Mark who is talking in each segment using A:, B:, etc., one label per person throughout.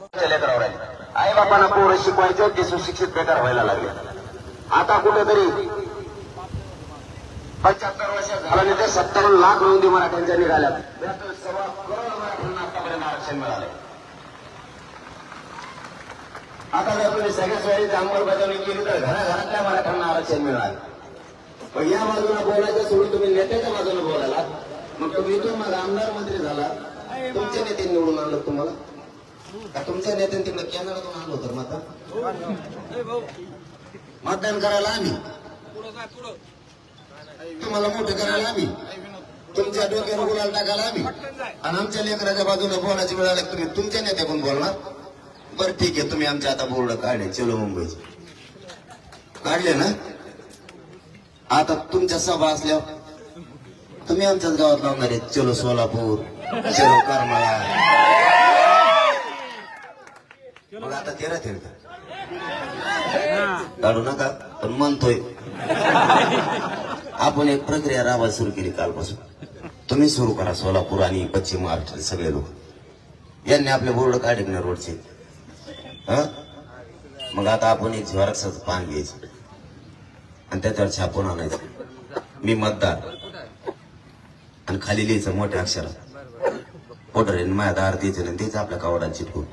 A: आई बापांना पोरं शिकवायचे ते सुशिक्षित बेकार व्हायला लागले. आता कुठेतरी पंच्याहत्तर वर्ष झालं ते सत्तर लाख नोंदी मराठ्यांच्या निघाल्या त्यातून सव्वा करोड मराठ्यांना आतापर्यंत आरक्षण मिळाले आता जर तुम्ही सगळ्याच सोयीची अंमलबजावणी केली तर घराघरातल्या मराठ्यांना आरक्षण मिळालं. पण या बाजूला बोलायचं सोडून तुम्ही नेत्याच्या बाजूला बोलायला मग तुम्ही इथून मग आमदार मंत्री झाला तुमचे नेते निवडून आणलं तुम्हाला? का तुमच्या नेत्याने तिकडे कॅनडातून आणलं होतं मतदान मतदान करायला आम्ही. तुम्हाला मोठं करायला आम्ही. तुमच्या डोक्यावर गुलाल टाकायला आम्ही. आणि आमच्या लेकराच्या बाजूला बोलायची वेळ आली तुम्ही तुमच्या नेत्याकडून बोलणार. बरं ठीक आहे तुम्ही आमच्या आता बोर्ड काढले. चलो मुंबईचे. काढले ना? आता तुमच्या सभा असल्यावर तुम्ही आमच्याच गावात लावणार आहेत. चलो सोलापूर. चलो करमाळा. मग आता तेरा थेर काढू नका पण म्हणतोय. आपण एक प्रक्रिया राबायला सुरू केली कालपासून. तुम्ही सुरू करा सोलापूर आणि पश्चिम महाराष्ट्रातील सगळे लोक. यांनी आपले बोर्ड काढले ना रोडचे? हं? मग आता आपण एक झेरॉक्सचं पान घ्यायचं. आणि त्याच्यावर छापून आणायचं. मी मतदार. आणि खाली लिहायचं मोठ्या अक्षरात. पोटर माझ्या दार द्यायचं नाही तेच आपल्या कावडाला चिटकून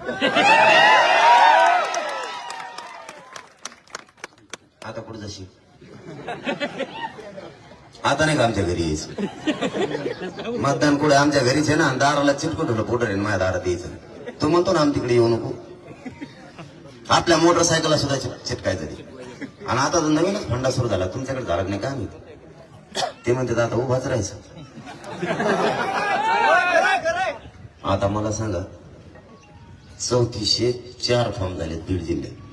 A: आता पुढे जशी आता नाही का आमच्या घरी यायचं? मतदान कुठे? आमच्या घरीच आहे ना. दाराला चिटकून ठेवलं पोटर आहे माझ्या दारात द्यायचं तू तो म्हणतो ना आम तिकडे येऊ नको. आपल्या मोटरसायकलला सुद्धा चिटकायचं ते. आणि आता तर नवीनच फंडा सुरू झाला. तुमच्याकडे झाला नाही का आम्ही? ते म्हणतात आता उभाच राहायचं. आता मला सांगा चौतीसशे चार फॉर्म झाले बीड जिल्ह्यात.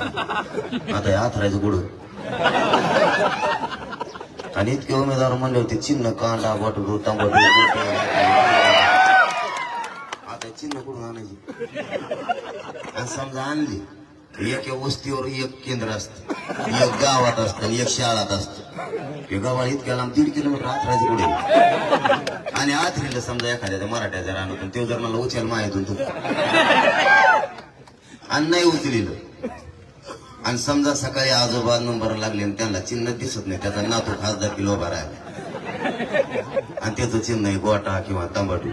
A: आता या आथरायचं गुड आणि इतके उमेदवार म्हणले होते चिन्ह कांदा बटू आता चिन्ह कुठून आणायची? आणि समजा आणली एक वस्तीवर एक केंद्र असतं एक गावात असतं आणि एक शाळात असतं. हे गावाला इतक्या लांब दीड किलोमीटर आथरायचं पुढे आणि आथरीला समजा एखाद्या त्या मराठ्याच्या रानातून ते जर मला उचल माहितून तू. आणि नाही उचलिलं. आणि समजा सकाळी आजोबा नंबर लागले आणि त्यांना चिन्ह दिसत नाही त्याचा नातू खासदार किलो उभा राहिला. आणि त्याचं चिन्ह आहे गोटा किंवा तांबटू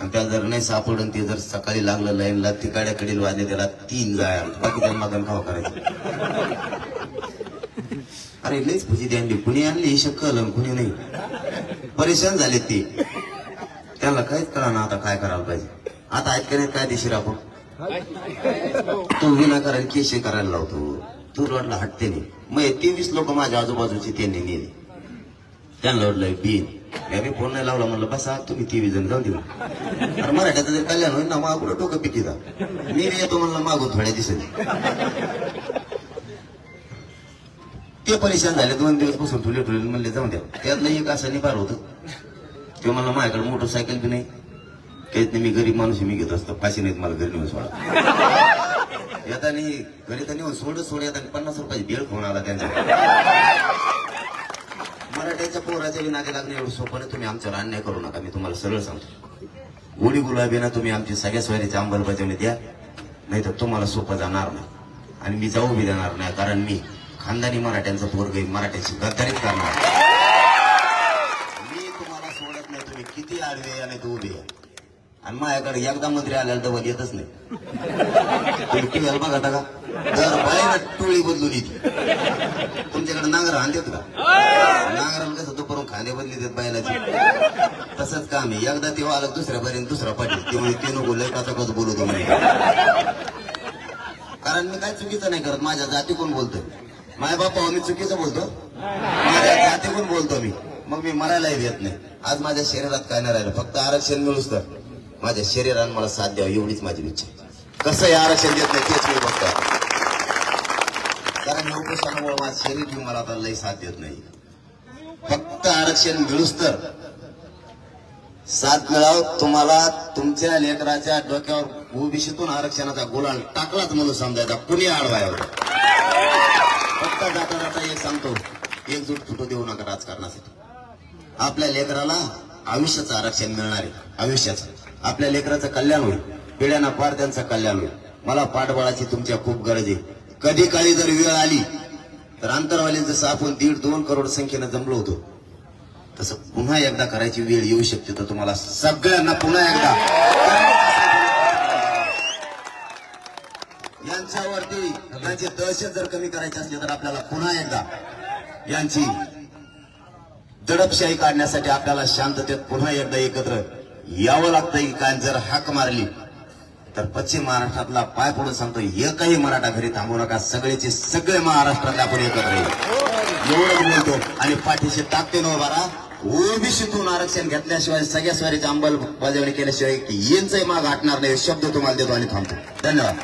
A: आणि त्याला जर नाही सापडून ते जर सकाळी लागलं लाईनला ती गाड्याकडील वाजले त्याला तीन जाया बाकी त्यांना मागण खाव करायचं. अरे लईच भुजी आणली कुणी आणली ही शक्कल कुणी नाही? परेशान झाले ते. त्याला काहीच कळा ना आता काय करायला पाहिजे. आता ऐकण्यात नाही काय दिशी आपण तू विनाकारण केशे करायला लावतो. तू रोडला हटते नाही. मग तेवीस लोक माझ्या आजूबाजूचे त्यांनी नेले. त्यांना लढलंय बीन. मी फोन नाही लावला म्हणलं बसा तुम्ही तेवीस जण जाऊन देऊ. अरे मराठ्याचं जर कल्याण होईल ना मागून डोकं पिकीचा मी येतो म्हणलं मागून थोड्या दिसत ते परेशान झाले दोन दिवस बसून ठुले ठुले म्हणले जाऊन द्या. त्यातलं एक असं निभार होतं. ते म्हणलं माझ्याकडे मोटरसायकल बी नाही. काहीच नाही मी गरीब माणूस मी घेत असतो. पाचशे नाहीत मला घरी नेऊन सोडा. येतानी घरी तर नेऊन सोड सोड येता पन्नास रुपयाची बेळ फोन आला त्यांच्या मराठ्याच्या पोराच्या बी नादी लागणे एवढं सोपं नाही तुम्ही आमच्यावर अन्याय करू नका मी तुम्हाला सरळ सांगतो. गोडी गुलाबीना तुम्ही आमची सगळ्या सोयरीची अंमलबजावणी द्या नाही तर तुम्हाला सोपं जाणार नाही. आणि मी जाऊ बी देणार नाही कारण मी खानदानी मराठ्यांचं पोरग आहे, मराठ्याची गद्दारीत करणार. मी तुम्हाला सोडत नाही तुम्ही किती आडवे आणि तू उभे आहे. आणि माझ्याकडे एकदा मंत्री आल्याला तर येतच नाही. तुम्ही टीव्हीला बघा का? जर बाहेर टोळी बदलून येते. तुमच्याकडे नांगर आणतात का? नांगराला कसं दुपारून खांदे बदली देत बैलाची तसंच काम आहे. एकदा तेव्हा आलं दुसऱ्या पर्यंत दुसरा पाटील. त्यामुळे ते नको लय काचा कसं बोलवतो म्हणे कारण मी काय चुकीचं नाही करत. माझ्या जाती कोण बोलतोय? माझ्या बापा मी चुकीचं बोलतो? माझ्या जातीकडून बोलतो मी? मग मी मरायलाही येत नाही. आज माझ्या शरीरात काय नाही राहिलं. फक्त आरक्षण मिळूच तर. माझ्या शरीरानं मला साथ द्यावं एवढीच माझी इच्छा कसं हे आरक्षण देत नाही तेच मी बघतो. कारण उपोषणामुळे माझं शरीर घेऊन मला आता लई साथ देत नाही. फक्त आरक्षण मिळूच तर साथ मिळाव. तुम्हाला तुमच्या लेकराच्या डोक्यावर ओबीसीतून आरक्षणाचा गुलाल टाकलाच म्हणून समजायचा. कुणी आडवायवर फक्त जाता जाता एक सांगतो एकजूट फुटू देऊ नका राजकारणासाठी. आपल्या लेकराला आयुष्याचं आरक्षण मिळणार आहे आयुष्याचं. आपल्या लेकराचं कल्याण होईल. पिढ्यांना पार त्यांचं कल्याण होईल. मला पाठबळाची तुमच्या खूप गरज आहे. कधी काळी जर वेळ आली तर अंतरवाली जसं आपण दीड दोन करोड संख्येनं जमलो होतो तसं पुन्हा एकदा करायची वेळ येऊ शकते तर तुम्हाला सगळ्यांना पुन्हा एकदा यांच्यावरती यांची दहशत जर कमी करायची असली तर आपल्याला पुन्हा एकदा यांची दडपशाही काढण्यासाठी आपल्याला शांततेत पुन्हा एकदा एकत्र यावं लागतं काय जर हाक मारली तर पश्चिम महाराष्ट्रातला पाय पडून सांगतो एकही मराठा घरी थांबू नका. सगळेचे सगळे महाराष्ट्रातले आपण एकत्र येऊ. एवढंच बोलतो. आणि पाठीशी ताकते उभा बारा ओबीसीतून आरक्षण घेतल्याशिवाय सगळ्या स्वारीची अंमलबजावणी केल्याशिवाय यांचाही माग हटणार नाही. हे शब्द तुम्हाला देतो आणि थांबतो. धन्यवाद.